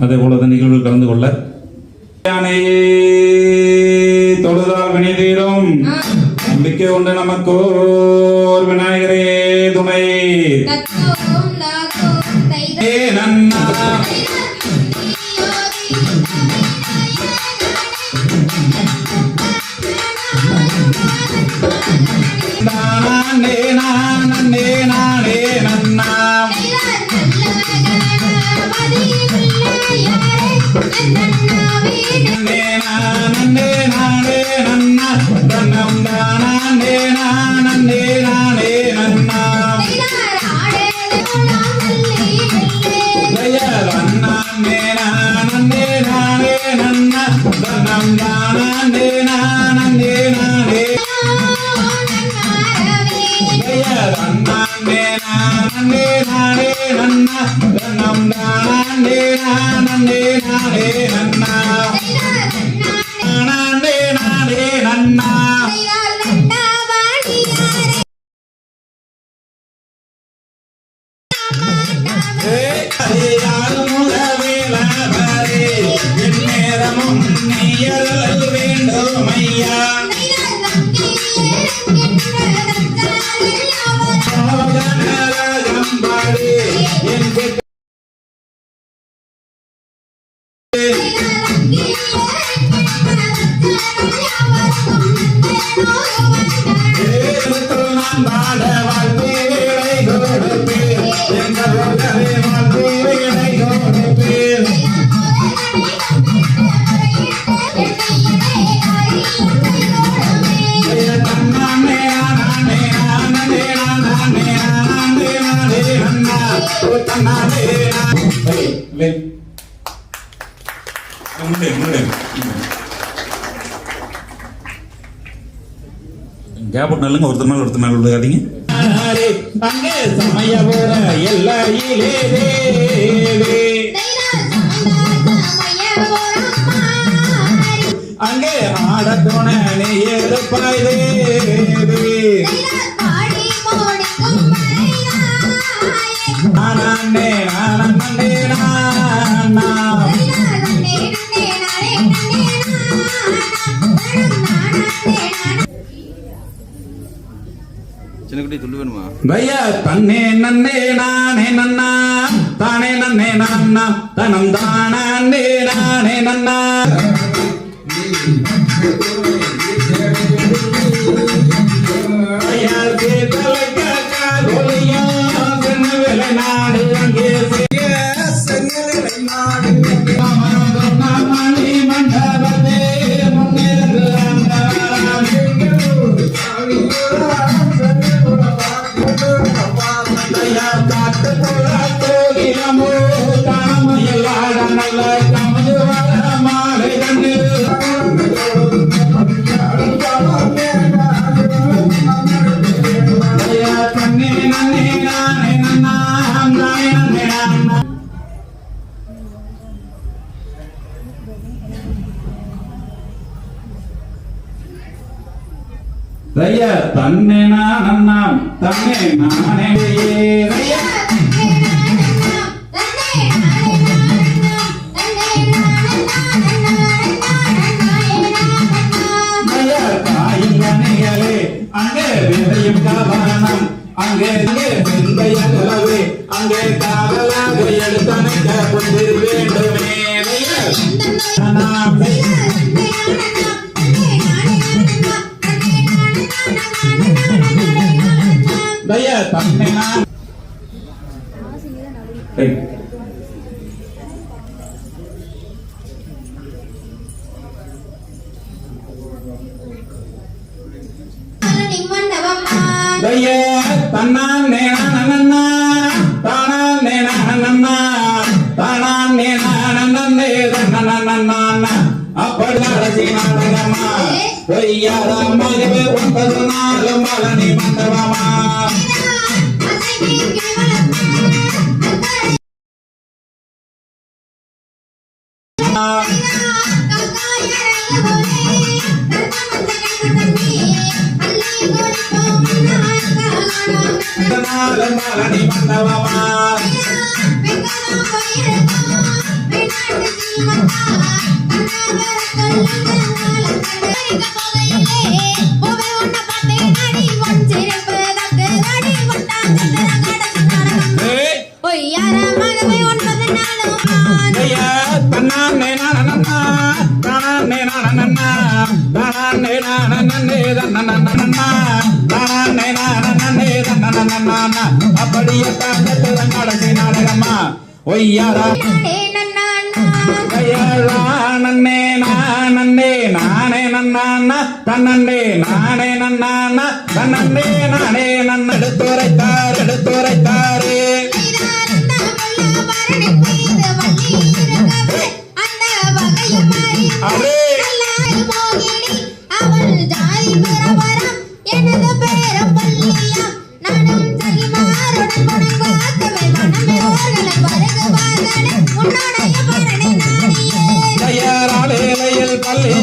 அதே போல அந்த நிகழ்வில் கலந்து கொள்ள. தொழுதால் வினை தீரும் நம்பிக்கை உண்டு நமக்கு ஒரு விநாயகரே நானே நானே நன்னா கேப் நல்லுங்க ஒருத்தர் மேல ஒருத்தர் மேல விழுகாதீங்க. அங்கே சமய போற அங்கே ஆடத்தோண நீ பையா தன்னே நன்னே நானே நன்னா தானே நன்னே நானா தனம் தானே நானே நன்னா. ஐயா தன்னே நானன்னாம் தன்னை நானே ஐயா அங்கே விதையும் கவனம் அங்கே அங்கே விந்தைய அங்கே காவலாக எடுத்தணைக்க கொண்டிரு வேண்டுமே ஐயா நான் ஐயா தன்னே நான் ஏய், ஐயா தன்னான் நேனா தானா நேனா நன்னா தானா நேனா நன்னே நன்னா அப்படி அரசி நாடகமா பொய்யாத மகிழ்வு ஒன்பது நாலு மலனி அப்படியே தாண்டத்துடன் கடைசி ஒய்யாரா நானே நன்னே நானே நானே நன்னானா தன்னே நானே நன்னானா தன்னே நானே நன்ன எடுத்துரைத்தார் எடுத்துரைத்தாரே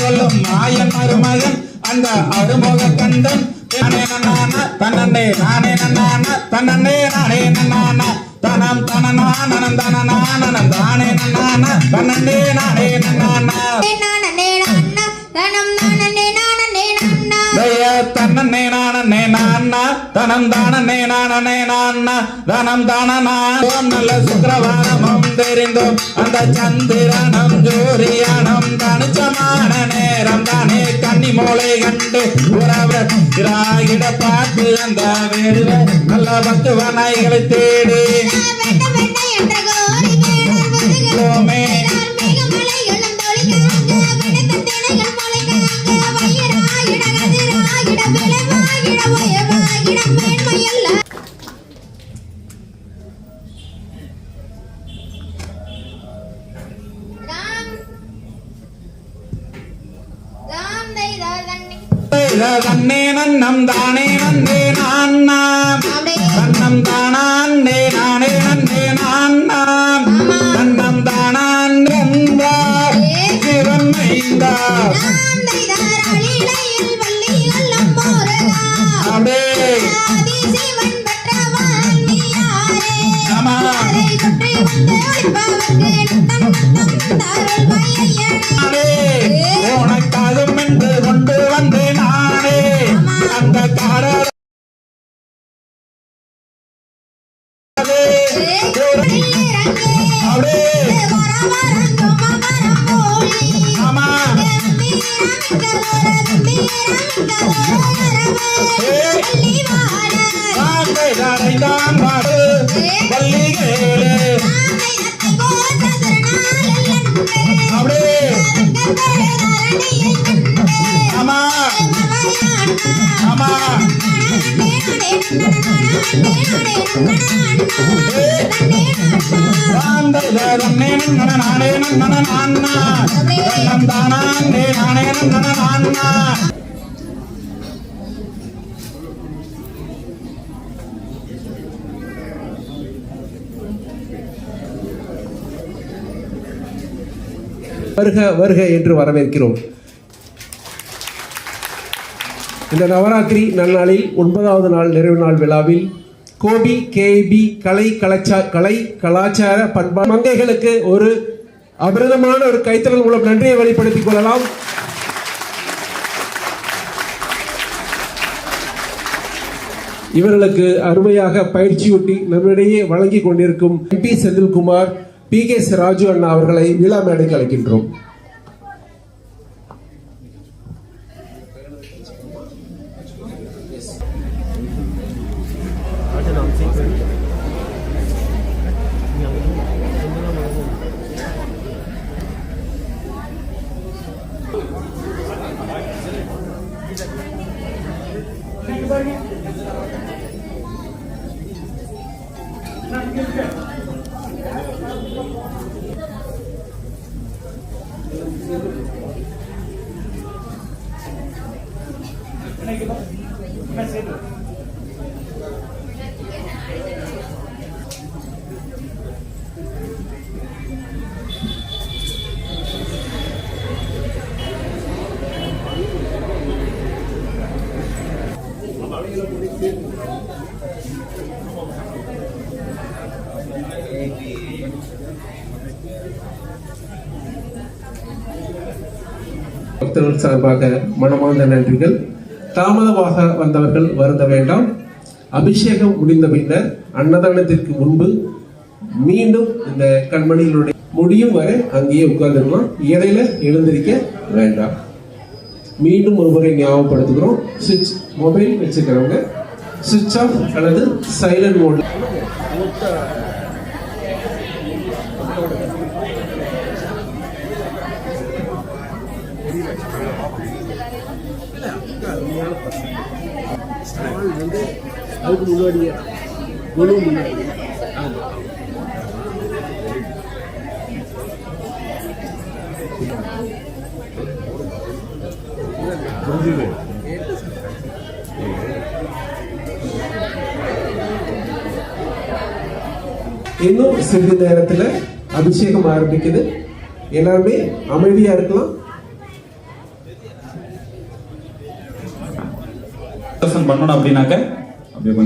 கொள்ளும் மாயன் மருமகன் அந்த அருமுக கந்தன். நானே நன்னான தன்னே நானே நன்னான தன்னே நானே நன்னான. தனம் தனநானனம் தனநானனம் தானே தன்னே நானே நன்னான. நானே நானா, தனம் தானே நானே நானா தனம் தானநாம் நல்ல சுக்கிரவாரமும் தெரிந்தோம் அந்த சந்திரனம் ஜோரியானம் தனிச்சமான நேரம் தானே கன்னி மூளை கண்டு உறவர் இராகிட பார்த்து அந்த வேடுவ நல்ல பக்துவனாய்களை தேடி. வேண்ட தன்னே நன்னம் தானே நன்னே. நான்னாம் அப்படியே தன்னம் தானாண்டே நானே நன்னே. நான்னாம் தன்னம் தானான் என்றார் சிவன் அப்படியே ஆமா. அதை சுற்றி வந்து ஒளிப்பவர்க்கு நித்தம் நித்தம் உனக்காகும் என்று கொண்டு வந்தேன் நானே அந்த காடர் இறங்கு, அப்படியே வர வரங்கும் மகரம் போலி. ஆமா கம்பீரமிக்கதொரு கம்பீரமிக்கதொரு அரவே. வள்ளி வாழர். பாடு பள்ளி கேளு அப்படியே ஆமா ஆமா நானே நன்ன நான்னா தன்னம் நானே நன்ன நான்னா வருக வருக என்று வரவேற்கிறோம். இந்த நவராத்திரி நன்னாளில் ஒன்பதாவது நாள் நிறைவு நாள் விழாவில் கோபி கேபி கலை கலாச்சா கலை கலாச்சார பண்பா மங்கைகளுக்கு ஒரு அபிரதமான ஒரு கைத்தறல் மூலம் நன்றியை வெளிப்படுத்திக் கொள்ளலாம். இவர்களுக்கு அருமையாக பயிற்சியூட்டி நம்மிடையே வழங்கி கொண்டிருக்கும் P Senthilkumar P K Raju அண்ணா அவர்களை விழா மேடைக்கு அழைக்கின்றோம் பக்தர்கள் சார்பாக மனமார்ந்த நன்றிகள். தாமதமாக வந்தவர்கள் வருந்த வேண்டாம். அபிஷேகம் முடிந்த பின்னர் அன்னதானத்திற்கு முன்பு மீண்டும் இந்த கண்மணிகளுடைய முடியும் வரை அங்கேயே உட்கார்ந்துருக்கலாம். இடையில எழுந்திருக்க வேண்டாம். மீண்டும் ஒரு முறை ஞாபகப்படுத்துகிறோம். சுவிட்ச் மொபைல் வச்சுக்கிறவங்க சுவிட்ச் ஆஃப் அல்லது சைலண்ட் மோட். அதுக்கு முன்னாடியே குழு முன்னாடி இன்னும் சிறிது நேரத்துல அபிஷேகம் ஆரம்பிக்குது. எல்லாருமே அமைதியா இருக்கலாம். பண்ணணும் அப்படின்னாக்க